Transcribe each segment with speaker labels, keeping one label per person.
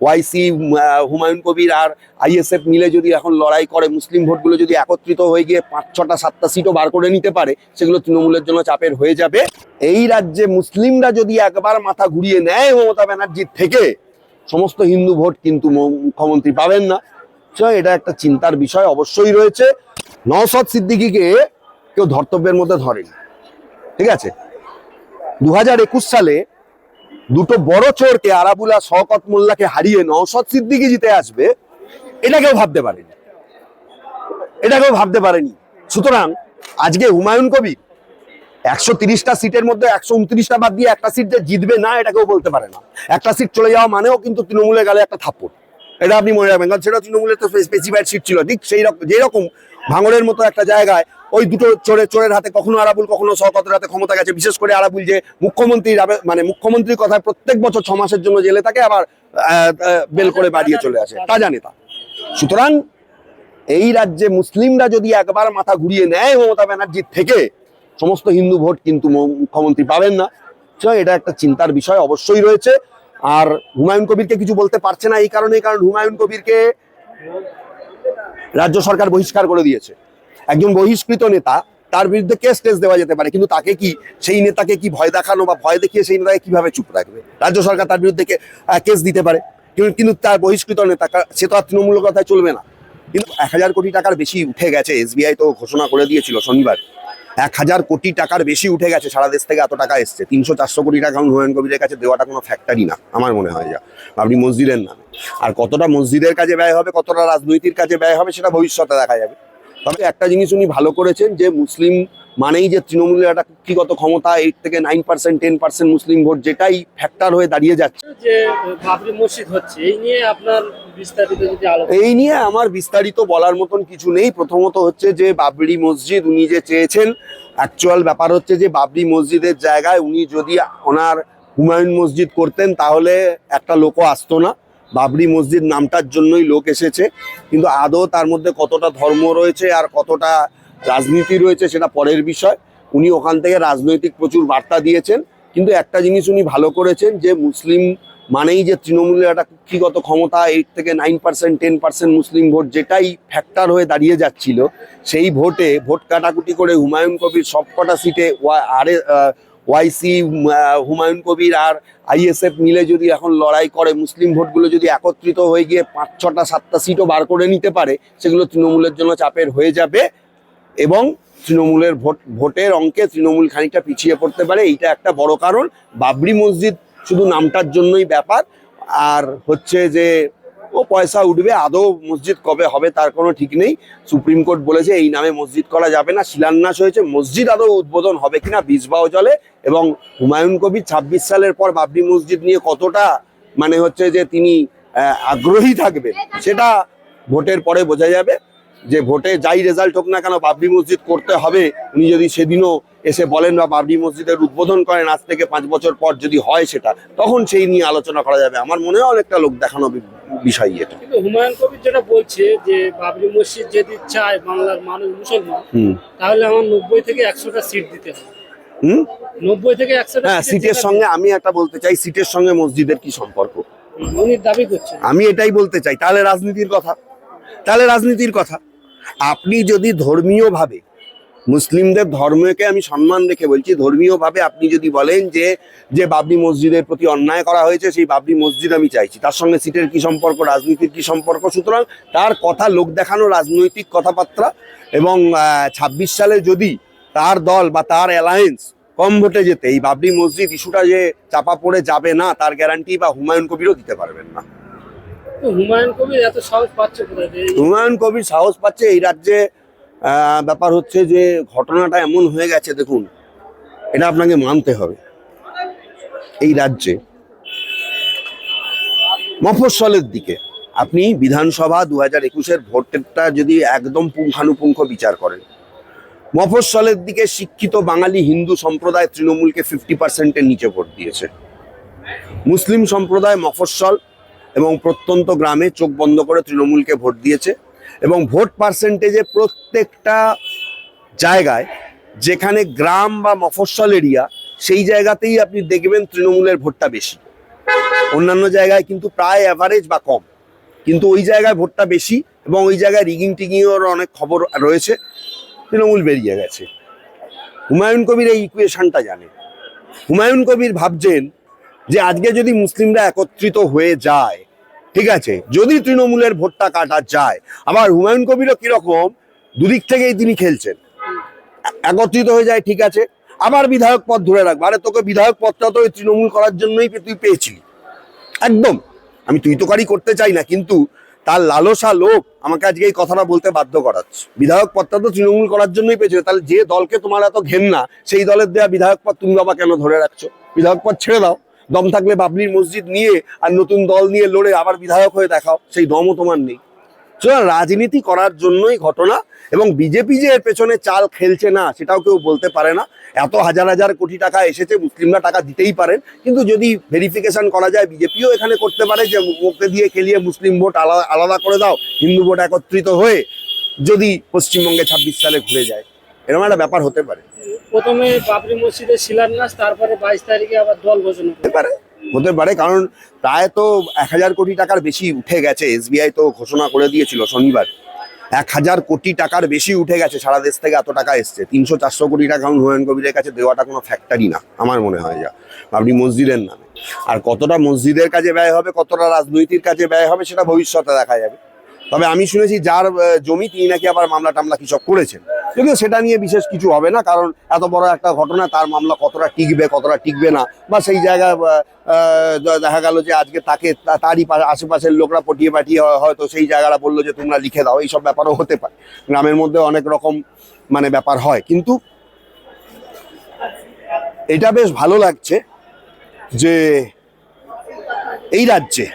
Speaker 1: ওয়াইসি হুমায়ুন কবির আর আইএসএফ মিলে যদি এখন লড়াই করে, মুসলিম ভোটগুলো যদি একত্রিত হয়ে গিয়ে পাঁচ, ছটা, সাতটা সিটও বার করে নিতে পারে, সেগুলো তৃণমূলের জন্য চাপের হয়ে যাবে। এই রাজ্যে মুসলিমরা যদি একবার মাথা ঘুরিয়ে নেয় মমতা ব্যানার্জির থেকে, সমস্ত হিন্দু ভোট কিন্তু মুখ্যমন্ত্রী পাবেন না। এটা একটা চিন্তার বিষয় অবশ্যই রয়েছে। নওশাদ সিদ্দিকিকে কেউ ধর্তব্যের মধ্যে ধরেনি। ঠিক আছে? দু সালে দুটো বড় চোরকে আরাবুলা, শওকত মোল্লাকে হারিয়ে নওশাদ সিদ্দিকি জিতে আসবে, এটা কেউ ভাবতে পারেনি। এটা কেউ ভাবতে পারেনি। সুতরাং আজকে হুমায়ুন কবির একশো তিরিশটা সিটের মধ্যে একশো উনত্রিশটা বাদ দিয়ে একটা সিট যে জিতবে না, এটা কেউ বলতে পারে না। একটা সিট চলে যাওয়া মানেও কিন্তু তৃণমূলের গালে একটা থাপ্পড়। এটা আপনি মনে রাখবেন, কারণ সেটা তৃণমূলের তো স্পেসিফাইড সিট ছিল। ঠিক সেই রকম যেরকম ভাঙড়ের মতো একটা জায়গায় ওই দুটো চোরের চোরের হাতে কখনো আরাবুল, কখনো শওকতের হাতে ক্ষমতা গেছে। বিশেষ করে আরাবুল যে মুখ্যমন্ত্রীর আবে- মানে মুখ্যমন্ত্রীর কথায় প্রত্যেক বছর ছ মাসের জন্য জেলে থাকে, আবার বেল করে বাড়িয়ে চলে আসে। তাজা নেতা। সুতরাং এই রাজ্যে মুসলিমরা যদি একবার মাথা ঘুরিয়ে নেয় মমতা ব্যানার্জির থেকে, সমস্ত হিন্দু ভোট কিন্তু মুখ্যমন্ত্রী পাবেন না। এটা একটা চিন্তার বিষয় অবশ্যই রয়েছে। আর হুমায়ুন কবিরকে কিছু বলতে পারছে না এই কারণে, কারণ হুমায়ুন কবিরকে রাজ্য সরকার বহিষ্কার করে দিয়েছে। একজন বহিষ্কৃত নেতা, তার বিরুদ্ধে কেস টেস দেওয়া যেতে পারে, কিন্তু তাকে কি, সেই নেতাকে কি ভয় দেখানো বা ভয় দেখিয়ে সেই নেতাকে কীভাবে চুপ রাখবে? রাজ্য সরকার তার বিরুদ্ধে কেস দিতে পারে, কিন্তু তার বহিষ্কৃত নেতা সে তো আর তৃণমূলের কথায় চলবে না। কিন্তু এক হাজার কোটি টাকার বেশি উঠে গেছে এসবিআই তো ঘোষণা করে দিয়েছিল শনিবার। এক হাজার কোটি টাকার বেশি উঠে গেছে সারা দেশ থেকে এত টাকা এসছে, তিনশো চারশো কোটি টাকা হুমায়ুন কবিরের কাছে দেওয়াটা কোনো ফ্যাক্টরি না, আমার মনে হয় যা। আপনি মসজিদের নামে। আর কতটা মসজিদের কাজে ব্যয় হবে, কতটা রাজনৈতিক কাজে ব্যয় হবে, সেটা ভবিষ্যতে দেখা যাবে। তবে একটা জিনিস উনি ভালো করেছেন যে মুসলিম মানেই যে তৃণমূলের একটা কুক্ষিগত ক্ষমতা এইট থেকে নাইন পার্সেন্ট টেন পার্সেন্ট মুসলিম ভোট যেটাই ফ্যাক্টর হয়ে দাঁড়িয়ে যাচ্ছে।
Speaker 2: যে বাবরি মসজিদ হচ্ছে এই নিয়ে আপনার বিস্তারিত যদি
Speaker 1: এই নিয়ে আমার বিস্তারিত বলার মতন কিছু নেই। প্রথমত হচ্ছে যে বাবরি মসজিদ উনি যে চেয়েছেন অ্যাকচুয়াল ব্যাপার হচ্ছে যে বাবরি মসজিদের জায়গায় উনি যদি ওনার হুমায়ুন মসজিদ করতেন তাহলে একটা লোকও আসতো না। বাবরি মসজিদ নামটার জন্যই লোক এসেছে। কিন্তু আদৌ তার মধ্যে কতটা ধর্ম রয়েছে আর কতটা রাজনীতি রয়েছে সেটা পরের বিষয়। উনি ওখান থেকে রাজনৈতিক প্রচুর বার্তা দিয়েছেন। কিন্তু একটা জিনিস উনি ভালো করেছেন যে মুসলিম মানেই যে তৃণমূলের একটা কুক্ষিগত ক্ষমতা এইট থেকে নাইন পার্সেন্ট টেন পার্সেন্ট মুসলিম ভোট যেটাই ফ্যাক্টর হয়ে দাঁড়িয়ে যাচ্ছিল, সেই ভোটে ভোট কাটাকুটি করে হুমায়ুন কবির সবকটা সিটে আরে ওয়াইসি হুমায়ুন কবির আর আইএসএফ মিলে যদি এখন লড়াই করে, মুসলিম ভোটগুলো যদি একত্রিত হয়ে গিয়ে পাঁচ, ছটা, সাতটা সিটও বার করে নিতে পারে, সেগুলো তৃণমূলের জন্য চাপের হয়ে যাবে এবং তৃণমূলের ভোট, ভোটের অঙ্কে তৃণমূল খানিকটা পিছিয়ে পড়তে পারে। এইটা একটা বড় কারণ। বাবরি মসজিদ শুধু নামটার জন্যই ব্যাপার। আর হচ্ছে যে ও পয়সা উঠবে, আদৌ মসজিদ কবে হবে তার কোনো ঠিক নেই। সুপ্রিম কোর্ট বলেছে, এই নামে মসজিদ করা যাবে না, শিলান্যাস হয়েছে, মসজিদ আদৌ উদ্বোধন হবে কিনা, বিষবাও চলে এবং হুমায়ুন কবির ছাব্বিশ সালের পর বাবরি মসজিদ নিয়ে কতটা মানে হচ্ছে যে তিনি আগ্রহী থাকবে সেটা ভোটের পরে বোঝা যাবে। যে ভোটে যাই রেজাল্ট হোক না কেন বাবরি মসজিদ করতে হবে। উনি যদি সেদিনও এসে বলেন বা বাবরি মসজিদের উদ্বোধন করেন আজ থেকে পাঁচ বছর পর যদি হয় সেটা তখন সেই নিয়ে আলোচনা করা যাবে। আমার মনে হয় অনেকটা লোক দেখানো বিষয় এটা।
Speaker 2: কিন্তু হুমায়ুন কবির যেটা বলছে যে বাবরি মসজিদ যদি চায় বাংলার মানুষ মুসলমান তাহলে আমার নব্বই থেকে একশোটা সিট দিতে হবে।
Speaker 1: হুম?
Speaker 2: নব্বই থেকে
Speaker 1: হ্যাঁ
Speaker 2: সিটের
Speaker 1: সিটের সঙ্গে আমি একটা বলতে চাই সিটের সঙ্গে মসজিদের কি সম্পর্ক?
Speaker 2: উনি দাবি করছেন।
Speaker 1: আমি এটাই বলতে চাই তাহলে রাজনীতির কথা। তাহলে রাজনীতির কথা। আপনি যদি ধর্মীয়ভাবে, মুসলিমদের ধর্মকে আমি সম্মান রেখে বলছি, ধর্মীয়ভাবে আপনি যদি বলেন যে যে বাবরি মসজিদের প্রতি অন্যায় করা হয়েছে, সেই বাবরি মসজিদ আমি চাইছি। তার সঙ্গে সিটের কি সম্পর্ক, রাজনীতির কি সম্পর্ক? সুতরাং তার কথা লোক দেখানো রাজনৈতিক কথাবার্তা এবং ছাব্বিশ সালে যদি তার দল বা তার অ্যালায়েন্স কম ভোটে যেতে এই বাবরি মসজিদ ইস্যুটা যে চাপা পড়ে যাবে না, তার গ্যারান্টি বা হুমায়ুন কবিরও দিতে পারবেন না।
Speaker 2: হুমায়ুন কবির সাহস পাচ্ছে এই-
Speaker 1: রাজ্যে ব্যাপার হচ্ছে যে ঘটনাটা এমন হয়ে গেছে, দেখুন, এটা আপনাকে মানতে হবে। এই রাজ্যে মফস্বলের দিকে আপনি বিধানসভা দু হাজার একুশের ভোটেরটা যদি একদম পুঙ্খানুপুঙ্খ বিচার করেন, মফস্বলের দিকে শিক্ষিত বাঙালি হিন্দু সম্প্রদায় তৃণমূলকে ফিফটি পার্সেন্টের নিচে ভোট দিয়েছে। মুসলিম সম্প্রদায় মফস্বল এবং প্রত্যন্ত গ্রামে চোখ বন্ধ করে তৃণমূলকে ভোট দিয়েছে এবং ভোট পার্সেন্টেজে প্রত্যেকটা জায়গায় যেখানে গ্রাম বা মফস্বল এরিয়া, সেই জায়গাতেই আপনি দেখবেন তৃণমূলের ভোটটা বেশি। অন্যান্য জায়গায় কিন্তু প্রায় অ্যাভারেজ বা কম। কিন্তু ওই জায়গায় ভোটটা বেশি এবং ওই জায়গায় রিগিং টিগিংয়ের অনেক খবর রয়েছে। তৃণমূল বেরিয়ে গেছে। হুমায়ুন কবির এই ইকুয়েশনটা জানে। হুমায়ুন কবির ভাবছেন যে আজকে যদি মুসলিমরা একত্রিত হয়ে যায়, ঠিক আছে? যদি তৃণমূলের ভোটটা কাটা যায়, আবার হুমায়ুন কবিরও কীরকম? দুদিক থেকেই তিনি খেলছেন। একত্রিত হয়ে যায়, ঠিক আছে? আবার বিধায়ক পদ ধরে রাখব। আরে তোকে বিধায়ক পদটা তো তৃণমূল করার জন্যই তুই পেয়েছিলি। একদম। আমি তুই তোকারি করতে চাই না, কিন্তু তার লালসা লোক আমাকে আজকে এই কথাটা বলতে বাধ্য করাচ্ছে। বিধায়ক পদটা তো তৃণমূল করার জন্যই পেয়েছিল। তাহলে যে দলকে তোমার এত ঘেন্না, সেই দলের দেয়া বিধায়ক পদ তুমি বাবা কেন ধরে রাখছো? বিধায়ক পদ ছেড়ে দাও। দম থাকলে বাবলির মসজিদ নিয়ে আর নতুন দল নিয়ে লড়ে আবার বিধায়ক হয়ে দেখাও, সেই দমও তোমার নেই। সুতরাং রাজনীতি করার জন্যই ঘটনা এবং বিজেপি যে এর পেছনে চাল খেলছে না, সেটাও কেউ বলতে পারে না। এত হাজার হাজার কোটি টাকা এসেছে, মুসলিমরা টাকা দিতেই পারেন। কিন্তু যদি ভেরিফিকেশন করা যায়, বিজেপিও এখানে করতে পারে যে ওকে দিয়ে খেলিয়ে মুসলিম ভোট আলাদা আলাদা করে দাও, হিন্দু ভোট একত্রিত হয়ে যদি পশ্চিমবঙ্গে ছাব্বিশ সালে ঘুরে যায়। এরকম একটা ব্যাপার হতে পারে।
Speaker 2: প্রথমে বাবরি মসজিদের শিলান্যাস তারপরে বাইশ তারিখে আবার দল ঘোষণা
Speaker 1: হতে পারে হতে পারে কারণ প্রায় তো এক হাজার কোটি টাকার বেশি উঠে গেছে এসবিআই তো ঘোষণা করে দিয়েছিল শনিবার। এক হাজার কোটি টাকার বেশি উঠে গেছে সারা দেশ থেকে এত টাকা এসছে। তিনশো চারশো কোটি টাকা এখন হুমায়ুন কবিরের কাছে দেওয়াটা কোনো ফ্যাক্টরি না আমার মনে হয় যা। আপনি মসজিদের নামে। আর কতটা মসজিদের কাজে ব্যয় হবে কতটা রাজনৈতিক কাজে ব্যয় হবে সেটা ভবিষ্যতে দেখা যাবে। তবে আমি শুনেছি যার জমি তিনি নাকি আবার মামলা টামলা কি সব করেছেন। যদিও সেটা নিয়ে বিশেষ কিছু হবে না, কারণ এত বড় একটা ঘটনা, তার মামলা কতটা টিকবে কতটা টিকবে না, বা সেই জায়গায় দেখা গেল যে আজকে তাকে তারই আশেপাশের লোকরা পটিয়ে পাঠিয়ে হয়তো সেই জায়গাটা বলল যে তোমরা লিখে দাও, এইসব ব্যাপারও হতে পারে। গ্রামের মধ্যে অনেক রকম মানে ব্যাপার হয়, কিন্তু এটা বেশ ভালো লাগছে যে এই রাজ্যে,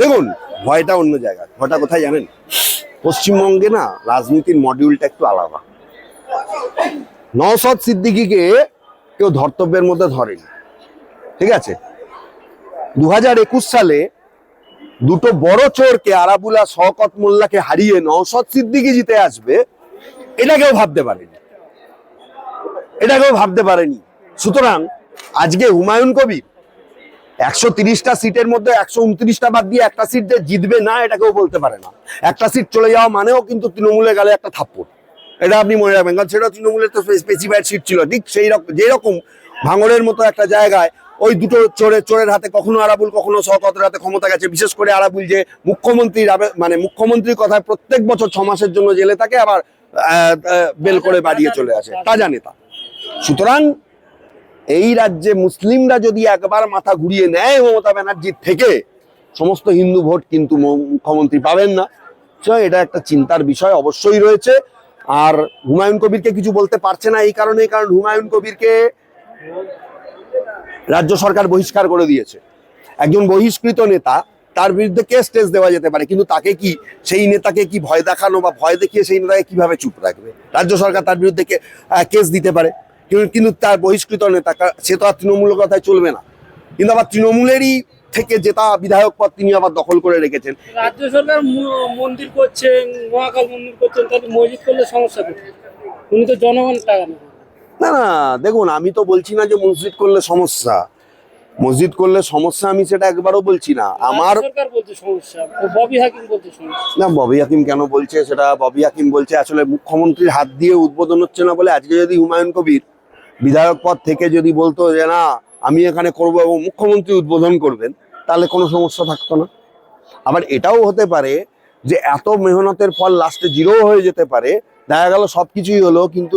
Speaker 1: দেখুন, ভয়টা অন্য জায়গায়, ভয়টা কোথায় জানেন? পশ্চিমবঙ্গে না, রাজনীতির মডিউলটা একটু আলাদা। নওসদ সিদ্দিকিকে কেউ ধর্তব্যের মধ্যে ধরেনি। ঠিক আছে? দু হাজার একুশ সালে দুটো বড় চোরকে আরাবুলা শওকত মোল্লাকে হারিয়ে নওসদ সিদ্দিকি জিতে আসবে, এটা কেউ ভাবতে পারেনি। এটা কেউ ভাবতে পারেনি। সুতরাং আজকে হুমায়ুন কবির একশো তিরিশটা সিটের মধ্যে একশো উনত্রিশটা বাদ দিয়ে একটা সিট যে জিতবে না, এটা কেউ বলতে পারে না। একটা সিট চলে যাওয়া মানেও কিন্তু তৃণমূলে গেলে একটা থাপ্পড়। এটা আপনি মনে রাখবেন, কারণ সেটা তৃণমূলের তো স্পেসিফাইড সিট ছিল। ঠিক সেই রকম যেরকম ভাঙড়ের মতো একটা জায়গায় ওই দুটো চোরের চোরের হাতে কখনো আরাবুল, কখনো শওকতের হাতে ক্ষমতা গেছে। বিশেষ করে আরাবুল যে মুখ্যমন্ত্রীর আবে- মানে মুখ্যমন্ত্রীর কথায় প্রত্যেক বছর ছ মাসের জন্য জেলে থাকে আবার বেল করে বাড়িয়ে চলে আসে। তাজা নেতা। সুতরাং এই রাজ্যে মুসলিমরা যদি একবার মাথা ঘুরিয়ে নেয় মমতা ব্যানার্জির থেকে, সমস্ত হিন্দু ভোট কিন্তু মুখ্যমন্ত্রী পাবেন না। এটা একটা চিন্তার বিষয় অবশ্যই রয়েছে। আর হুমায়ুন কবিরকে কিছু বলতে পারছে না এই কারণে, কারণ হুমায়ুন কবিরকে রাজ্য সরকার বহিষ্কার করে দিয়েছে। একজন বহিষ্কৃত নেতা, তার বিরুদ্ধে কেস টেস দেওয়া যেতে পারে, কিন্তু তাকে কি, সেই নেতাকে কি ভয় দেখানো বা ভয় দেখিয়ে সেই নেতাকে কীভাবে চুপ রাখবে? রাজ্য সরকার তার বিরুদ্ধে কেস দিতে পারে, কিন্তু তার বহিষ্কৃত নেতা সে তো আর তৃণমূলের কথায় চলবে না। কিন্তু আবার তৃণমূলেরই থেকে জেতা বিধায়ক পদ তিনি আবার দখল করে রেখেছেন।
Speaker 2: রাজ্য সরকার মন্দির করছেন মহাকাল মন্দির করছেন তাহলে মসজিদ করলে সমস্যা উনি তো জনগণের টাকা
Speaker 1: না না দেখুন আমি তো বলছি না যে মসজিদ করলে সমস্যা। মসজিদ করলে সমস্যা আমি সেটা একবারও বলছি না। আমার
Speaker 2: রাজ্য সরকার বলছে সমস্যা ববি হাকিম বলছে
Speaker 1: না ববি হাকিম কেন বলছে সেটা ববি হাকিম বলছে আসলে মুখ্যমন্ত্রীর হাত দিয়ে উদ্বোধন হচ্ছে না বলে আজকে যদি হুমায়ুন কবির বিধায়ক পদ থেকে যদি বলতো যে না আমি এখানে করব এবং মুখ্যমন্ত্রী উদ্বোধন করবেন তাহলে কোনো সমস্যা থাকতো না। আবার এটাও হতে পারে যে এত মেহনতের ফল লাস্টে জিরো হয়ে যেতে পারে, দেখা গেল সব কিছুই হলো কিন্তু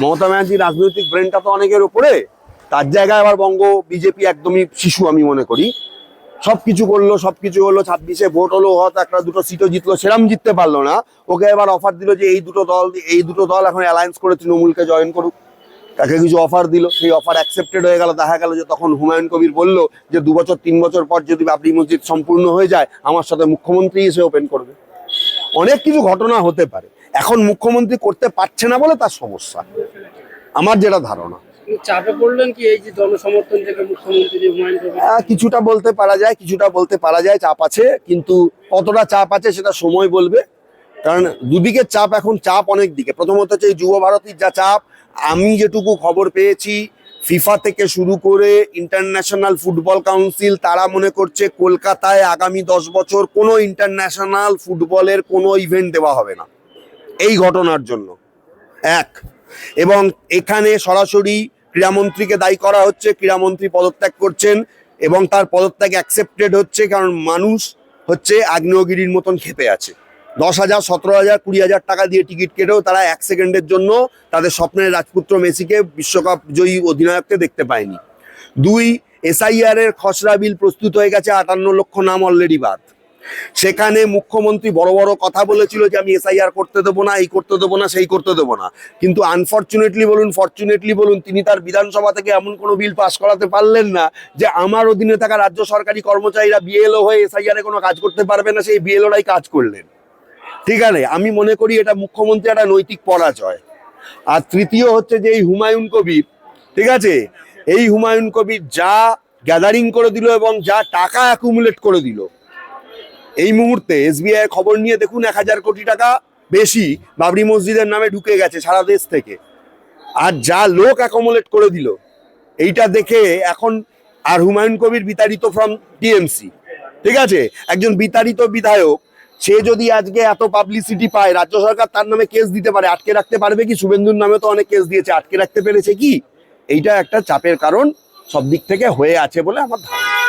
Speaker 1: মমতা ব্যানার্জির রাজনৈতিক ব্রেনটা তো অনেকের উপরে, তার জায়গায় আবার বঙ্গ বিজেপি একদমই শিশু আমি মনে করি। সবকিছু করল সব কিছু হলো, ছাব্বিশে ভোট হলো, হয়তো একটা দুটো সিটও জিতলো, সেরাম জিততে পারল না। ওকে এবার অফার দিল যে এই দুটো দল, এই দুটো দল এখন অ্যালায়েন্স করে তৃণমূলকে জয়েন করুক। তাকে কিছু অফার দিল সেই অফার অ্যাকসেপ্টেড হয়ে গেল। দেখা গেল যে তখন হুমায়ুন কবির বলল যে দু বছর তিন বছর পর যদি বাবরি মসজিদ সম্পূর্ণ হয়ে যায় আমার সাথে মুখ্যমন্ত্রী এসে ওপেন করবে। অনেক কিছু ঘটনা হতে পারে। এখন মুখ্যমন্ত্রী করতে পারছে না বলে তার সমস্যা। আমার যেটা ধারণা।
Speaker 2: চাপে পড়লেন কি এই যে জনসমর্থন থেকে মুখ্যমন্ত্রী
Speaker 1: কিছুটা বলতে পারা যায় কিছুটা বলতে পারা যায় চাপ আছে। কিন্তু কতটা চাপ আছে সেটা সময় বলবে। কারণ দুদিকের চাপ এখন চাপ অনেক দিকে। প্রথমত হচ্ছে এই যুব ভারতীর যা চাপ আমি যেটুকু খবর পেয়েছি, ফিফা থেকে শুরু করে ইন্টারন্যাশনাল ফুটবল কাউন্সিল, তারা মনে করছে কলকাতায় আগামী দশ বছর কোনো ইন্টারন্যাশনাল ফুটবলের কোনো ইভেন্ট দেওয়া হবে না। এই ঘটনার জন্য। এক, এবং এখানে সরাসরি ক্রীড়ামন্ত্রীকে দায়ী করা হচ্ছে, ক্রীড়ামন্ত্রী পদত্যাগ করছেন এবং তার পদত্যাগ অ্যাকসেপ্টেড হচ্ছে, কারণ মানুষ হচ্ছে আগ্নেয়গিরির মতন খেপে আছে। দশ হাজার, সতেরো হাজার, কুড়ি হাজার টাকা দিয়ে টিকিট কেটেও তারা এক সেকেন্ডের জন্য তাদের স্বপ্নের রাজপুত্র মেসিকে বিশ্বকাপ জয়ী অধিনায়ককে দেখতে পায়নি। দুই এসআইআর এর খসড়া বিল প্রস্তুত হয়ে গেছে আটান্ন লক্ষ নাম অলরেডি বাদ। সেখানে মুখ্যমন্ত্রী বড় বড় কথা বলেছিল যে আমি এসআইআর করতে দেবো না, এই করতে দেবো না, সেই করতে দেবো না। কিন্তু আনফর্চুনেটলি বলুন ফর্চুনেটলি বলুন, তিনি তার বিধানসভা থেকে এমন কোনো বিল পাশ করাতে পারলেন না যে আমার অধীনে থাকা রাজ্য সরকারি কর্মচারীরা বিএলও হয়ে এসআইআর এ কোনো কাজ করতে পারবে না, সেই বিএলওরাই কাজ করলেন। ঠিক আছে, আমি মনে করি এটা মুখ্যমন্ত্রী একটা নৈতিক পরাজয়। আর তৃতীয় হচ্ছে যে এই হুমায়ুন কবির, ঠিক আছে? এই হুমায়ুন কবির যা গ্যাদারিং করে দিল এবং যা টাকা অ্যাকুমুলেট করে দিল, এই মুহূর্তে এসবিআই খবর নিয়ে দেখুন এক হাজার কোটি টাকা বেশি বাবরি মসজিদের নামে ঢুকে গেছে সারা দেশ থেকে। আর যা লোক অ্যাকোমোলেট করে দিল, এইটা দেখে এখন আর হুমায়ুন কবির বিতাড়িত ফ্রম টিএমসি ঠিক আছে? একজন বিতাড়িত বিধায়ক সে যদি আজকে এত পাবলিসিটি পায়, রাজ্য সরকার তার নামে কেস দিতে পারে, আটকে রাখতে পারবে কি? শুভেন্দুর নামে তো অনেক কেস দিয়েছে, আটকে রাখতে পেরেছে কি? এইটা একটা চাপের কারণ সব দিক থেকে হয়ে আছে বলে আমার ধারণা।